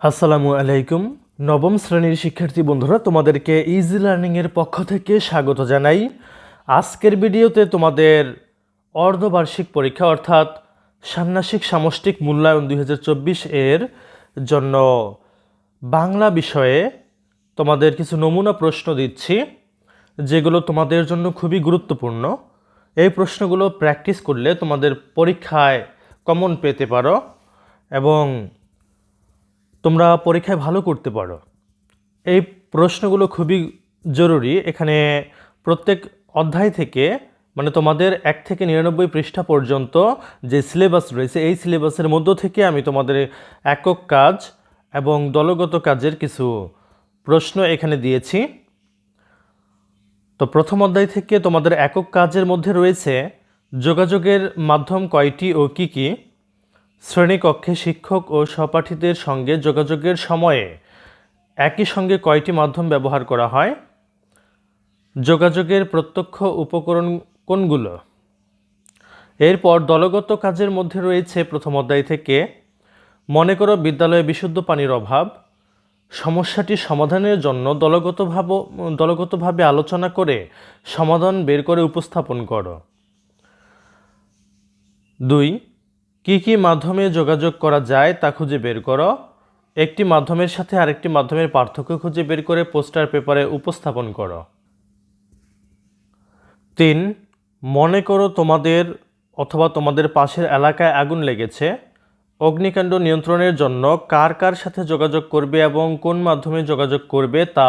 আসসালামু আলাইকুম। নবম শ্রেণির শিক্ষার্থী বন্ধুরা, তোমাদেরকে ইজি লার্নিংয়ের পক্ষ থেকে স্বাগত জানাই। আজকের ভিডিওতে তোমাদের অর্ধবার্ষিক পরীক্ষা অর্থাৎ ষান্মাসিক সামষ্টিক মূল্যায়ন দুই হাজার চব্বিশ এর জন্য বাংলা বিষয়ে তোমাদের কিছু নমুনা প্রশ্ন দিচ্ছি, যেগুলো তোমাদের জন্য খুবই গুরুত্বপূর্ণ। এই প্রশ্নগুলো প্র্যাকটিস করলে তোমাদের পরীক্ষায় কমন পেতে পারো এবং তোমরা পরীক্ষায় ভালো করতে পারো। এই প্রশ্নগুলো খুবই জরুরি। এখানে প্রত্যেক অধ্যায় থেকে মানে তোমাদের এক থেকে নিরানব্বই পৃষ্ঠা পর্যন্ত যে সিলেবাস রয়েছে, এই সিলেবাসের মধ্য থেকে আমি তোমাদের একক কাজ এবং দলগত কাজের কিছু প্রশ্ন এখানে দিয়েছি। তো প্রথম অধ্যায় থেকে তোমাদের একক কাজের মধ্যে রয়েছে যোগাযোগের মাধ্যম কয়টি ও কি কী? শ্রেণীকক্ষে শিক্ষক ও সহপাঠীদের সঙ্গে যোগাযোগের সময়ে একই সঙ্গে কয়টি মাধ্যম ব্যবহার করা হয়? যোগাযোগের প্রত্যক্ষ উপকরণ কোনগুলো? এরপর দলগত কাজের মধ্যে রয়েছে প্রথম অধ্যায় থেকে, মনে করো বিদ্যালয়ে বিশুদ্ধ পানির অভাব, সমস্যাটি সমাধানের জন্য দলগতভাবে দলগতভাবে আলোচনা করে সমাধান বের করে উপস্থাপন করো। দুই কি কি মাধ্যমে যোগাযোগ করা যায় তা খুঁজে বের করো। একটি মাধ্যমের সাথে আরেকটি মাধ্যমের পার্থক্য খুঁজে বের করে পোস্টার পেপারে উপস্থাপন করো। তিন, মনে করো তোমাদের অথবা তোমাদের পাশের এলাকায় আগুন লেগেছে। অগ্নিকাণ্ড নিয়ন্ত্রণের জন্য কার কার সাথে যোগাযোগ করবে এবং কোন মাধ্যমে যোগাযোগ করবে তা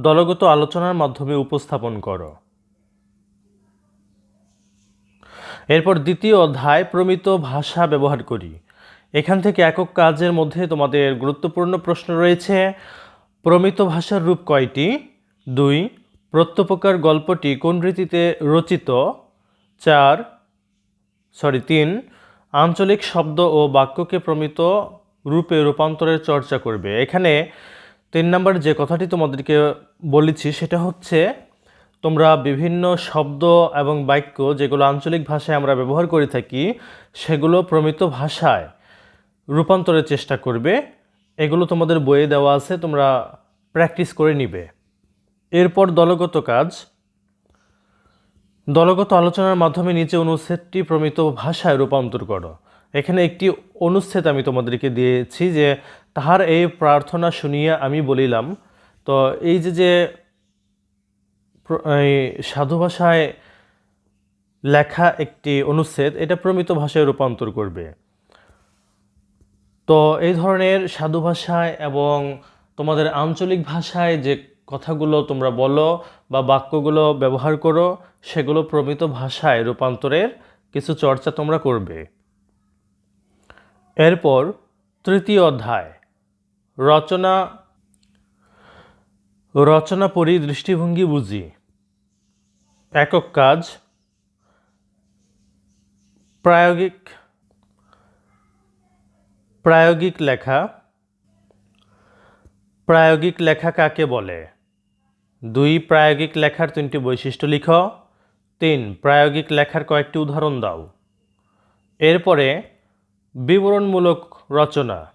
দলগত আলোচনার মাধ্যমে উপস্থাপন করো। এরপর দ্বিতীয় অধ্যায়, প্রমিত ভাষা ব্যবহার করি। এখান থেকে একক কাজের মধ্যে তোমাদের গুরুত্বপূর্ণ প্রশ্ন রয়েছে, প্রমিত ভাষার রূপ কয়টি? দুই, প্রত্যপকার গল্পটি কোন রীতিতে রচিত? চার সরি তিন, আঞ্চলিক শব্দ ও বাক্যকে প্রমিত রূপে রূপান্তরের চর্চা করবে। এখানে তিন নম্বর যে কথাটি তোমাদেরকে বলেছি সেটা হচ্ছে তোমরা বিভিন্ন শব্দ এবং বাক্য যেগুলো আঞ্চলিক ভাষায় আমরা ব্যবহার করে থাকি, সেগুলো প্রমিত ভাষায় রূপান্তরের চেষ্টা করবে। এগুলো তোমাদের বইয়ে দেওয়া আছে, তোমরা প্র্যাকটিস করে নিবে। এরপর দলগত কাজ। দলগত আলোচনার মাধ্যমে নিচে অনুচ্ছেদটি প্রমিত ভাষায় রূপান্তর করো। এখানে একটি অনুচ্ছেদ আমি তোমাদেরকে দিয়েছি যে, তাহার এই প্রার্থনা শুনিয়া আমি বলিলাম। তো এই যে যে সাধু ভাষায় লেখা একটি অনুচ্ছেদ, এটা প্রমিত ভাষায় রূপান্তর করবে। তো এই ধরনের সাধু ভাষায় এবং তোমাদের আঞ্চলিক ভাষায় যে কথাগুলো তোমরা বলো বা বাক্যগুলো ব্যবহার করো, সেগুলো প্রমিত ভাষায় রূপান্তরের কিছু চর্চা তোমরা করবে। এরপর তৃতীয় অধ্যায়, রচনা রচনা পড়ি দৃষ্টিভঙ্গি বুঝি। একক কাজ, প্রায়োগিক প্রায়োগিক লেখা প্রায়োগিক লেখা কাকে বলে? দুই, প্রায়োগিক লেখার তিনটি বৈশিষ্ট্য লিখো। তিন, প্রায়োগিক লেখার কয়েকটি উদাহরণ দাও। এরপরে বিবরণমূলক রচনা।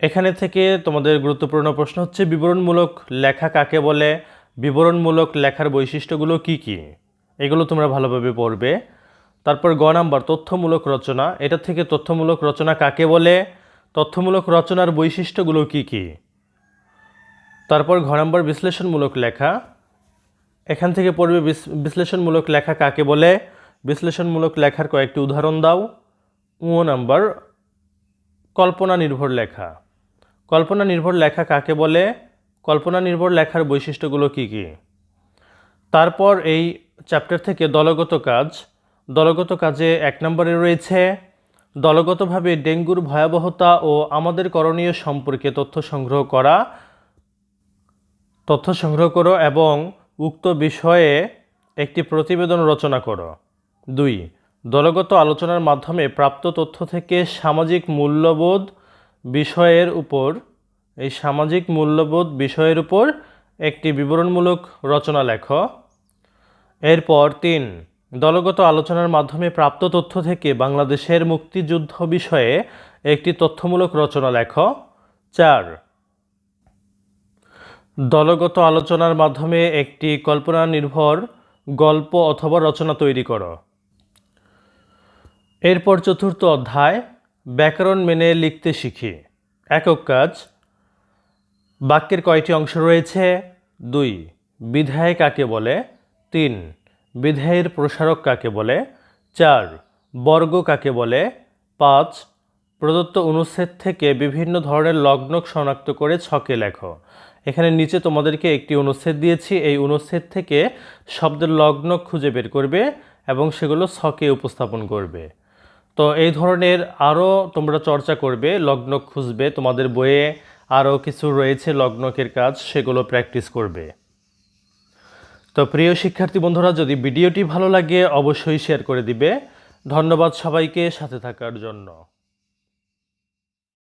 এখানে থেকে তোমাদের গুরুত্বপূর্ণ প্রশ্ন হচ্ছে, বিবরণমূলক লেখা কাকে বলে? বিবরণমূলক লেখার বৈশিষ্ট্যগুলো কি কি? এগুলো তোমরা ভালোভাবে পড়বে। তারপর গ নাম্বার, তথ্যমূলক রচনা। এটা থেকে তথ্যমূলক রচনা কাকে বলে? তথ্যমূলক রচনার বৈশিষ্ট্যগুলো কি কি? তারপর ঘ নাম্বার, বিশ্লেষণমূলক লেখা। এখান থেকে পড়বে বিশ্লেষণমূলক লেখা কাকে বলে? বিশ্লেষণমূলক লেখার কয়েকটি উদাহরণ দাও। ও নাম্বার, কল্পনা নির্ভর লেখা। কল্পনা নির্ভর লেখা কাকে বলে? কল্পনা নির্ভর লেখার বৈশিষ্ট্যগুলো কি কি? তারপর এই চ্যাপ্টার থেকে দলগত কাজ। দলগত কাজে এক নম্বরে রয়েছে, দলগতভাবে ডেঙ্গুর ভয়াবহতা ও আমাদের করণীয় সম্পর্কে তথ্য সংগ্রহ করা। তথ্য সংগ্রহ করো এবং উক্ত বিষয়ে একটি প্রতিবেদন রচনা করো। দুই, দলগত আলোচনার মাধ্যমে প্রাপ্ত তথ্য থেকে সামাজিক মূল্যবোধ বিষয়ের উপর এই সামাজিক মূল্যবোধ বিষয়ের উপর একটি বিবরণমূলক রচনা লেখ। এরপর তিন, দলগত আলোচনার মাধ্যমে প্রাপ্ত তথ্য থেকে বাংলাদেশের মুক্তিযুদ্ধ বিষয়ে একটি তথ্যমূলক রচনা লেখ। চার, দলগত আলোচনার মাধ্যমে একটি কল্পনা নির্ভর গল্প অথবা রচনা তৈরি করো। এরপর চতুর্থ অধ্যায়, ব্যাকরণ মেনে লিখতে শিখি। একক কাজ বাক্যের কয়টি অংশ রয়েছে? দুই, বিধায় কাকে বলে? তিন, বিধায়ের প্রসারক কাকে বলে? চার, বর্গ কাকে বলে? পাঁচ, প্রদত্ত অনুচ্ছেদ থেকে বিভিন্ন ধরনের লগ্নক শনাক্ত করে ছকে লেখো। এখানে নিচে তোমাদেরকে একটি অনুচ্ছেদ দিয়েছি। এই অনুচ্ছেদ থেকে শব্দের লগ্ন খুঁজে বের করবে এবং সেগুলো ছকে উপস্থাপন করবে। তো এই ধরনের আরও তোমরা চর্চা করবে, লগ্ন খুঁজবে তোমাদের বইয়ে। আরও কিছু রয়েছে লগ্নকের কাজ, সেগুলো প্র্যাকটিস করবে। তো প্রিয় শিক্ষার্থী বন্ধুরা, যদি ভিডিওটি ভালো লাগে, অবশ্যই শেয়ার করে দিবে। ধন্যবাদ সবাইকে সাথে থাকার জন্য।